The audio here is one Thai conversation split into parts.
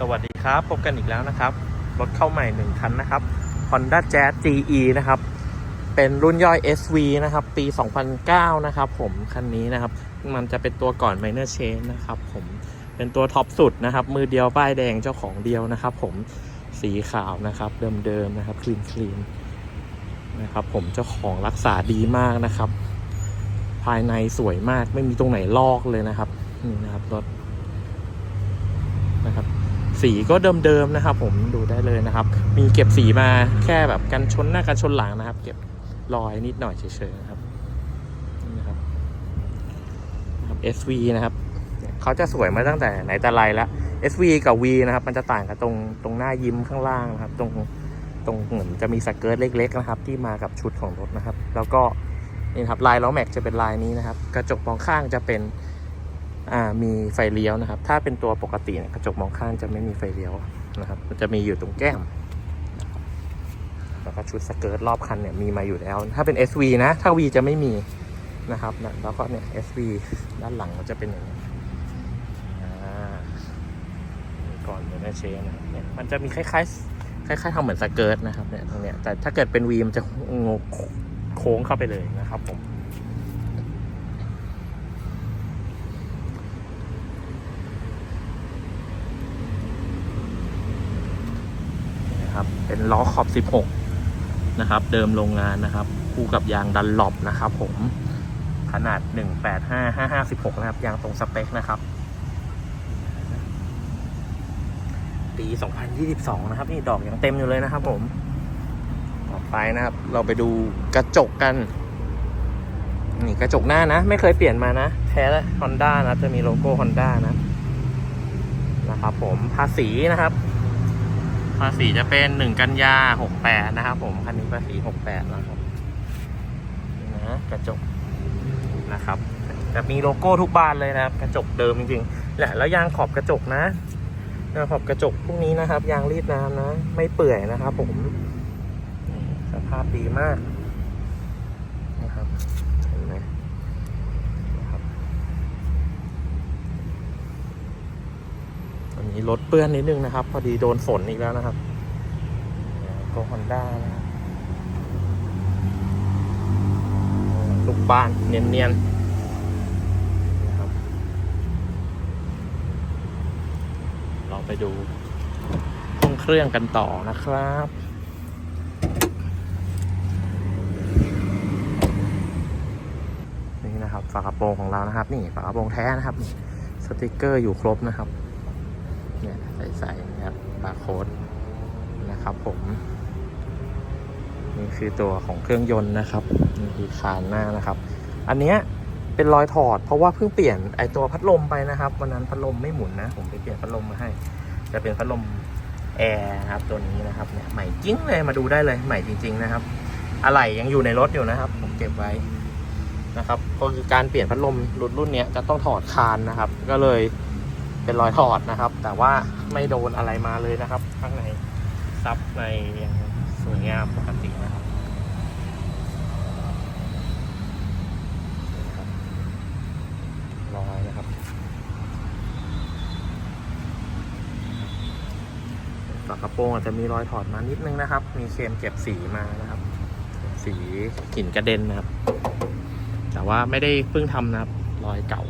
สวัสดีครับ พบกันอีกแล้วนะครับ รถเข้าใหม่หนึ่งคันนะครับ Honda Jazz GE นะครับ เป็นรุ่นย่อย SV นะครับ ปี 2009 นะครับผม คันนี้นะครับ มันจะเป็นตัวก่อน Minor Change นะครับผม เป็นตัวท็อปสุดนะครับ มือเดียวป้ายแดงเจ้าของเดียวนะครับ ผม สีขาวนะครับ เดิมๆนะครับ คลีนคลีนนะครับผม เจ้าของรักษาดีมากนะครับ ภายในสวยมาก ไม่มีตรงไหนลอกเลยนะครับ นี่นะครับรถนะครับ สีก็เดิมๆนะครับ ผมดูได้เลยนะครับ มีเก็บสีมาแค่แบบกันชนหน้ากันชนหลังนะครับ เก็บรอยนิดหน่อยเฉยๆนะครับนะครับนะครับ SV นะครับเขาจะสวยมาตั้งแต่ไหนแต่ไรแล้ว SV กับ V นะครับ มันจะต่างกันตรงตรงหน้ายิ้มข้างล่างนะครับ ตรงตรงเหมือนจะมีสเกิร์ตเล็ก ๆ นะครับ ที่มากับชุดของรถนะครับ แล้วก็นี่ครับลายล้อแม็กจะเป็นลายนี้นะครับ กระจกมองข้างจะเป็น มีไฟเลี้ยวนะครับ ถ้าเป็นตัวปกติเนี่ยกระจกมองข้างจะไม่มีไฟเลี้ยวนะครับ มันจะมีอยู่ตรงแก้ม แล้วก็ชุดสเกิร์ตรอบคันเนี่ยมีมาอยู่แล้ว ถ้าเป็น SV นะ ถ้า V จะไม่มีนะครับ แล้วก็เนี่ย SV ด้านหลังมันจะเป็นอย่างนี้ก่อนเป็นเชนนะเนี่ยมันจะมีคล้ายๆคล้ายๆทำเหมือนสเกิร์ตนะครับเนี่ยตรงเนี้ยแต่ถ้าเกิดเป็น V มันจะงโค้งเข้าไปเลยนะครับผม นะครับเป็น ล้อขอบ 16 นะครับ เดิมโรงงานนะครับ คู่กับยางดันหลบนะครับ ผมขนาด 185-556 นะครับ ยางตรงสเปคนะครับ ปี 2022 นะครับ นี่ดอกยังเต็มอยู่เลยนะครับ ผม ต่อไปนะครับ เราไปดูกระจกกัน นี่กระจกหน้านะ ไม่เคยเปลี่ยนมานะแท้ฮอนด้านะ จะมีโลโก้ฮอนด้านะ นะครับผมภาษีนะครับ ภาษีจะเป็นหนึ่งกันยาหกแปดนะครับผม คันนี้ภาษีหกแปดนะครับนะกระจกนะครับ จะมีโลโก้ทุกบานเลยนะครับ กระจกเดิมจริงๆแหละแล้วยางขอบกระจกนะยางขอบกระจกพวกนี้นะครับ ยางรีดน้ำนะ ไม่เปื่อยนะครับผม สภาพดีมากนะครับเห็นไหมนะครับวั นี้รถเปื้อนนิดนึงนะครับ พอดีโดนฝนอีกแล้วนะครับโกฮอนด้านะลูกบ้านเนียนๆนะครับเราไปดูห้องเครื่องกันต่อนะครับ นี่นะครับฝากระโปรงของเรานะครับ นี่ฝากระโปรงแท้นะครับ สติกเกอร์อยู่ครบนะครับ ใส่นะครับบาร์โค้ดนะครับผม นี่คือตัวของเครื่องยนต์นะครับนี่คือคานหน้านะครับ อันเนี้ยเป็นรอยถอดเพราะว่าเพิ่งเปลี่ยนไอตัวพัดลมไปนะครับวันนั้นพัดลมไม่หมุนนะ ผมไปเปลี่ยนพัดลมมาให้ จะเป็นพัดลมแอร์นะครับตัวนี้นะครับเนี่ยใหม่จริงเลยมาดูได้เลยใหม่จริง ๆ นะครับอะไหล่ยังอยู่ในรถอยู่นะครับ ผมเก็บไว้นะครับก็คือการเปลี่ยนพัดลมรุ่นรุ่นเนี้ยจะต้องถอดคานนะครับ ก็เลย เป็นรอยถอดนะครับ แต่ว่าไม่โดนอะไรมาเลยนะครับ ข้างในซับในยังสวยงามปกตินะครับนี่นะครับรอยนะครับฝากระโปรงอาจจะมีรอยถอดมานิดนึงนะครับ มีเคมเก็บสีมานะครับ สีกลิ่นกระเด็นนะครับ แต่ว่าไม่ได้เพิ่งทำนะครับ รอยเก่า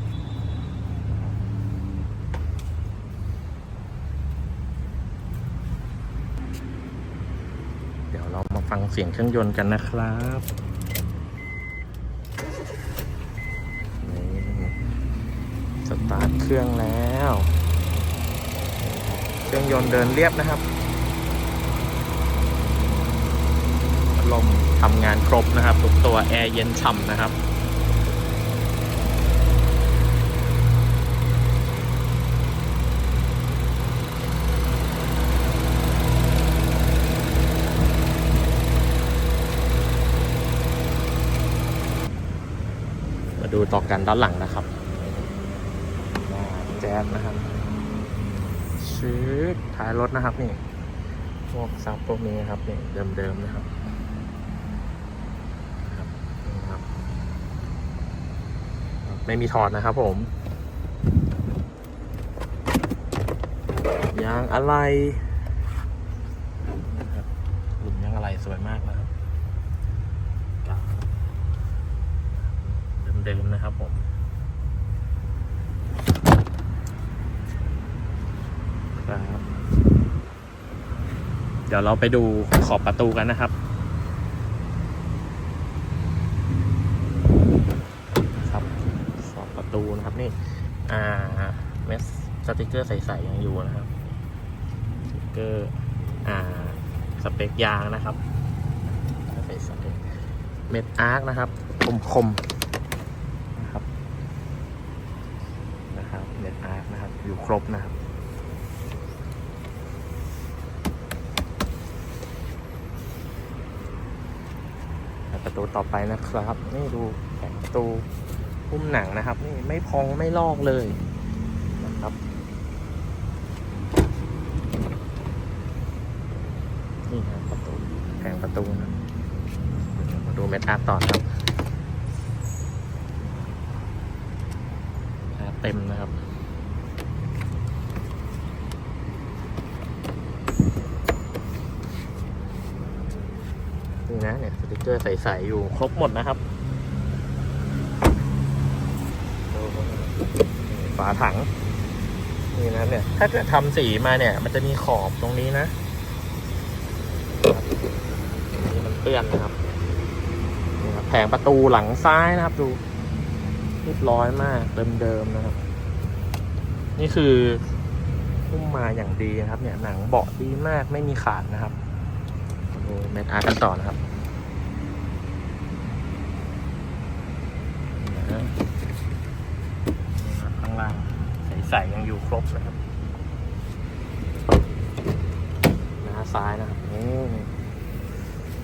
ดี๋ยวเรามาฟังเสียงเครื่องยนต์กันนะครับนี่สตาร์ทเครื่องแล้ว เครื่องยนต์เดินเรียบนะครับลมทำงานครบนะครับ ทุกตัวแอร์เย็นฉ่ำนะครับ ต่อกันด้านหลังนะครับหน้าแจ๊สนะครับชื้อท้ายรถนะครับนี่พวกซับพวกนี้ครับนี่เดิมๆนะครับนะครับนี่ครับไม่มีถอดนะครับผมยางอะไรนะครับหลุมยางอะไรสวยมากนะครับกาว เดิมนะครับผม ครับ เดี๋ยวเราไปดูขอบประตูกันนะครับครับขอบประตูนะครับนี่ อ่าเมสสติกเกอร์ใสๆยังอยู่นะครับสติกเกอร์อ่าสเปคยางนะครับเม็ดอาร์คนะครับ คมๆนะครับ นะครับ เม็ด อยู่ครบนะครับประตูต่อไปนะครับ นี่ดูแผงประตูหุ้มหนังนะครับ นี่ไม่พองไม่ลอกเลยนะครับ นี่ครับประตูแผงประตูนะมาดูเมทอาร์ตต่อครับเต็มนะครับ นี่นะ เนี่ยสติกเกอใสๆอยู่ครบหมดนะครับ ฝาถัง นี่นะเนี่ย ถ้าเกิดทำสีมาเนี่ย มันจะมีขอบตรงนี้นะนี่มันเปื้อนนะครับนี่ครับ แผงประตูหลังซ้ายนะครับ ดูเรียบร้อยมากเดิมๆนะครับ นี่คือพุ่มมาอย่างดีนะครับ เนี่ยหนังเบาะดีมากไม่มีขาดนะครับดูเมทอาร์กันต่อนะครับนี่นะนี่ครับข้างล่าง ใสๆยังอยู่ครบนะครับหน้าซ้ายนะครับนี่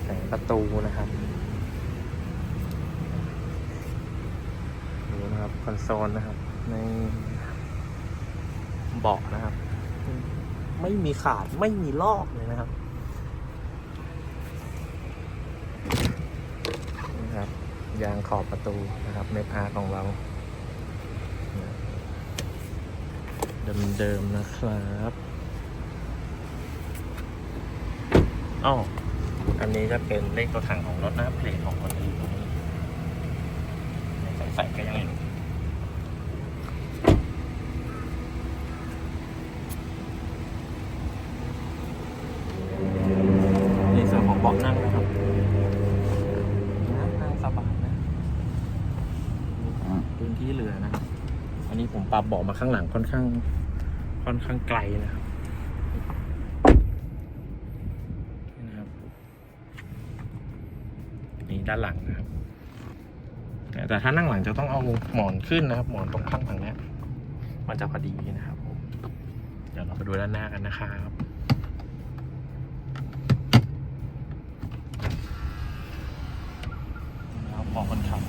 แผงประตูนะครับดูนะครับคอนโซลนะครับในเบาะนะครับ ไม่มีขาดไม่มีลอกเลยนะครับนะครับยางขอบประตูนะครับเม็ดอาร์ของเรา เดิมๆนะครับอ้ออันนี้จะเป็นเลขตัวถังของรถนะครับเพลทของคนนี้ตรงนี้ใส่ๆก็ยังอยู่ในส่วนของเบาะนั่งนะครับนะนั่งสบายนะพื้นที่เหลือนะครับ อันนี้ผมปรับเบาะมาข้างหลังค่อนข้าง ค่อนข้างไกลนะครับนี่นะครับ นี่ด้านหลังนะครับ แต่ถ้านั่งหลังจะต้องเอาหมอนขึ้นนะครับ หมอนตรงข้างหลังเนี้ย มันจะพอดีนะครับผมเดี๋ยวเราไปดูด้านหน้ากันนะครับแล้วพอคนขับ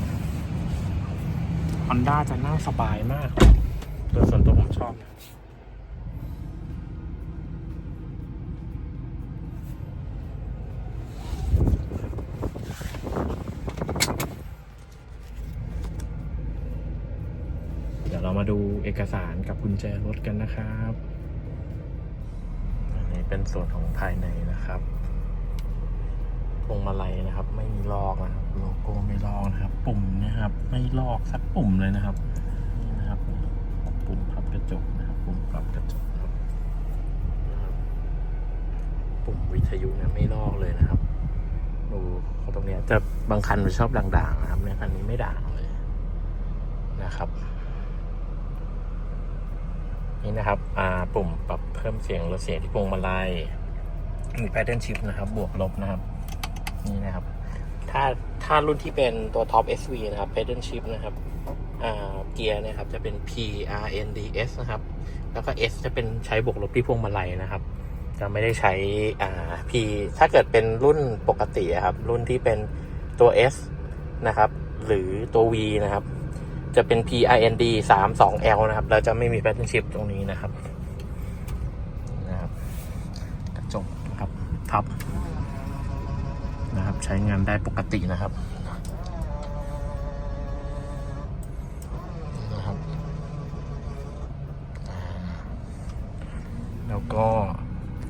อนด้าจะนั่งสบายมากโดยส่วนตัวผมชอบนะเดี๋ยวเรามาดูเอกสารกับกุญแจรถกันนะครับ อันนี้เป็นส่วนของภายในนะครับ พวงมาลัยนะครับ ไม่มีลอกนะครับ โลโก้ไม่ลอกนะครับ ปุ่มนะครับ ไม่ลอกสักปุ่มเลยนะครับนี่นะครับ ปุ่มปรับกระจกนะครับ ปุ่มปรับกระจกนะครับนะครับปุ่มวิทยุเนี่ยไม่ลอกเลยนะครับดูเขาตรงเนี้ยจะบางคันมันชอบด่างๆนะครับเนี่ยคันนี้ไม่ด่างเลยนะครับนี่นะครับอ่าปุ่มปรับเพิ่มเสียงลดเสียงที่พวงมาลัยมีแพทเทิร์นชิพนะครับ บวกลบนะครับ นี่นะครับ ถ้าถ้ารุ่นที่เป็นตัวท็อป SV นะครับ pedal shift นะครับเกียร์นะครับจะเป็น P R N D S นะครับ แล้วก็ S จะเป็นใช้บวกลบที่พวงมาลัยนะครับ จะไม่ได้ใช้อ่า P ถ้าเกิดเป็นรุ่นปกติอะครับ รุ่นที่เป็นตัว S นะครับ หรือตัว V นะครับ จะเป็น P I N D 3 2 L นะครับแล้วจะไม่มี pattern shift ตรงนี้นะครับนะครับกระจกนะครับพับ นะครับ ใช้งานได้ปกตินะครับนะครับ แล้วก็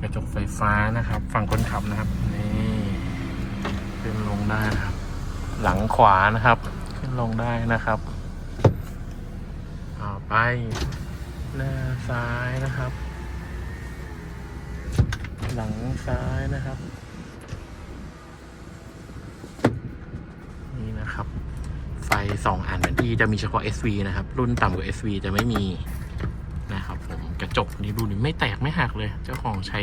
กระจกไฟฟ้านะครับ ฝั่งคนขับนะครับ นี่ขึ้นลงได้นะครับ หลังขวานะครับ ขึ้นลงได้นะครับเอไปหน้าซ้ายนะครับ หลังซ้ายนะครับ 2 อันที่จะมีเฉพาะ SV นะครับ รุ่นต่ำกว่า SV จะไม่มีนะครับผมกระจกนี้ดูหนนี้ไม่แตกไม่หักเลย เจ้าของใช้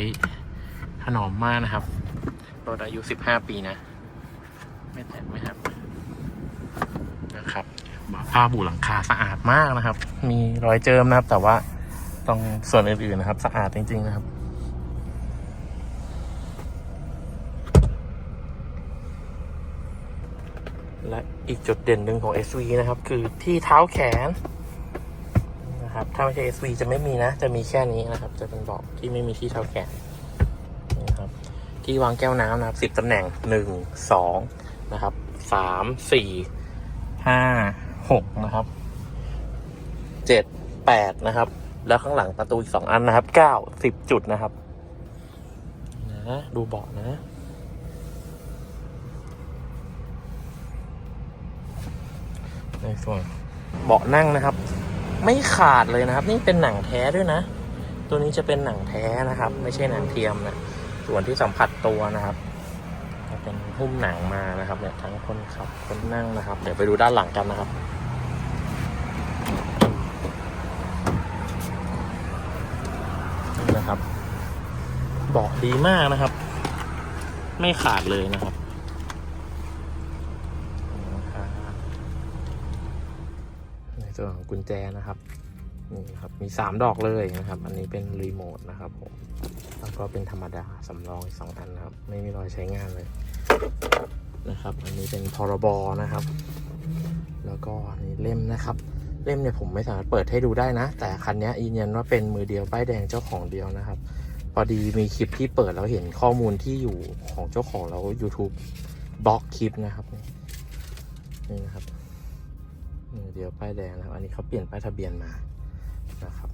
ถนอมมากนะครับรถอายุ 15 ปีนะ ไม่แตกไม่หักนะครับผ้าบูหลังคาสะอาดมากนะครับ มีรอยเจิมนะครับ แต่ว่าต้องส่วนอื่นๆนะครับ สะอาดจริง ๆ นะครับ และอีกจุดเด่นหนึ่งของ SV นะครับ คือที่เท้าแขนนะครับ ถ้าไม่ใช่ SV จะไม่มีนะ จะมีแค่นี้นะครับ จะเป็นเบอกที่ไม่มีที่เท้าแขนนี่นะครับ ที่วางแก้วน้ำนะครับสิบตำแหน่งหนึ่งสองนะครับสามสี่ห้าหกนะครับเจ็ดแปดนะครับ แล้วข้างหลังประตูอีกสองอันนะครับเก้าสิบจุดนะครับ นะ ดูเบาะนะ ในส่วนเบาะนั่งนะครับ ไม่ขาดเลยนะครับ นี่เป็นหนังแท้ด้วยนะ ตัวนี้จะเป็นหนังแท้นะครับ ไม่ใช่หนังเทียมนะส่วนที่สัมผัสตัวนะครับจะเป็นหุ้มหนังมานะครับเนี่ยทั้งคนขับคนนั่งนะครับ เดี๋ยวไปดูด้านหลังกันนะครับนะครับเบาะดีมากนะครับ ไม่ขาดเลยนะครับ ใน ส่วนของกุญแจนะครับนี่ครับมีสามดอกเลยนะครับ อันนี้เป็นรีโมทนะครับผมแล้วก็เป็นธรรมดาสำรองอีกสองอันนะครับ ไม่มีรอยใช้งานเลยนะครับ อันนี้เป็นพรบนะครับ แล้วก็อันนี้เล่มนะครับ เล่มเนี่ยผมไม่สามารถเปิดให้ดูได้นะ แต่คันนี้ยืนยันว่าเป็นมือเดียวป้ายแดงเจ้าของเดียวนะครับ พอดีมีคลิปที่เปิดแล้วเห็นข้อมูลที่อยู่ของเจ้าของแล้ว YouTube บล็อกคลิปนะครับนี่นะครับ เดี๋ยวป้ายแดงนะครับ อันนี้เขาเปลี่ยนป้ายทะเบียนมานะครับ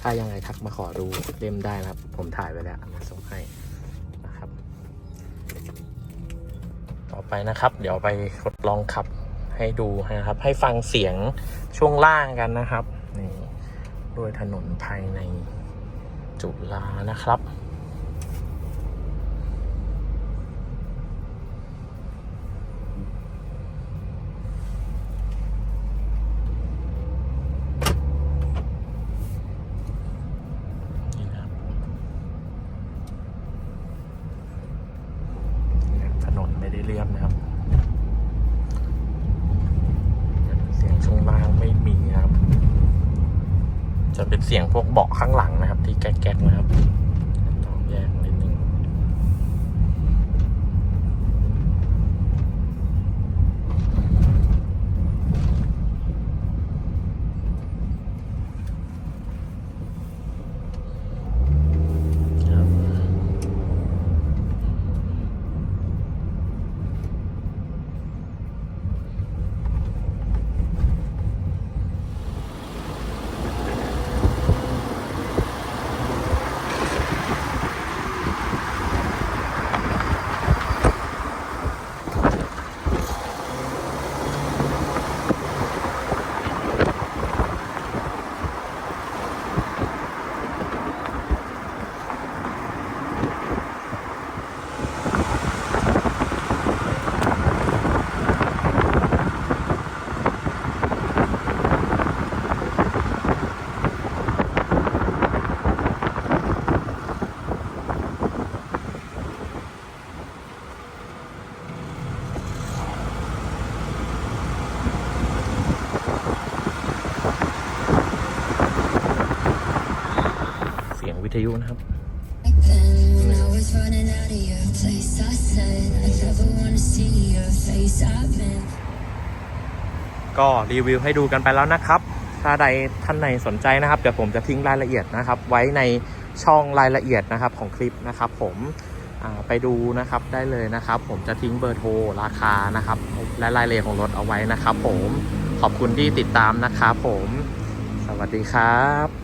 ถ้ายังไงทักมาขอดูเล่มได้นะครับ ผมถ่ายไว้แล้วมาส่งให้นะครับ ต่อไปนะครับ เดี๋ยวไปทดลองขับให้ดูนะครับ ให้ฟังเสียงช่วงล่างกันนะครับนี่ด้วยถนนภายในจุฬานะครับ นี่นะครับเนี่ยถนนไม่ได้เรียบนะครับ เสียงช่วงล่างไม่มีนะครับ จะเป็นเสียงพวกเบาะข้างหลังนะครับ ที่แก๊กๆนะครับ ทยุนะครับก็รีวิวให้ดูกันไปแล้วนะครับ ถ้าใดท่านไหนสนใจนะครับ เดี๋ยวผมจะทิ้งรายละเอียดนะครับ ไว้ในช่องรายละเอียดนะครับของคลิปนะครับ ผมไปดูนะครับได้เลยนะครับ ผมจะทิ้งเบอร์โทรราคานะครับ และรายละเอียดของรถเอาไว้นะครับ ผมขอบคุณที่ติดตามนะครับ ผม สวัสดีครับ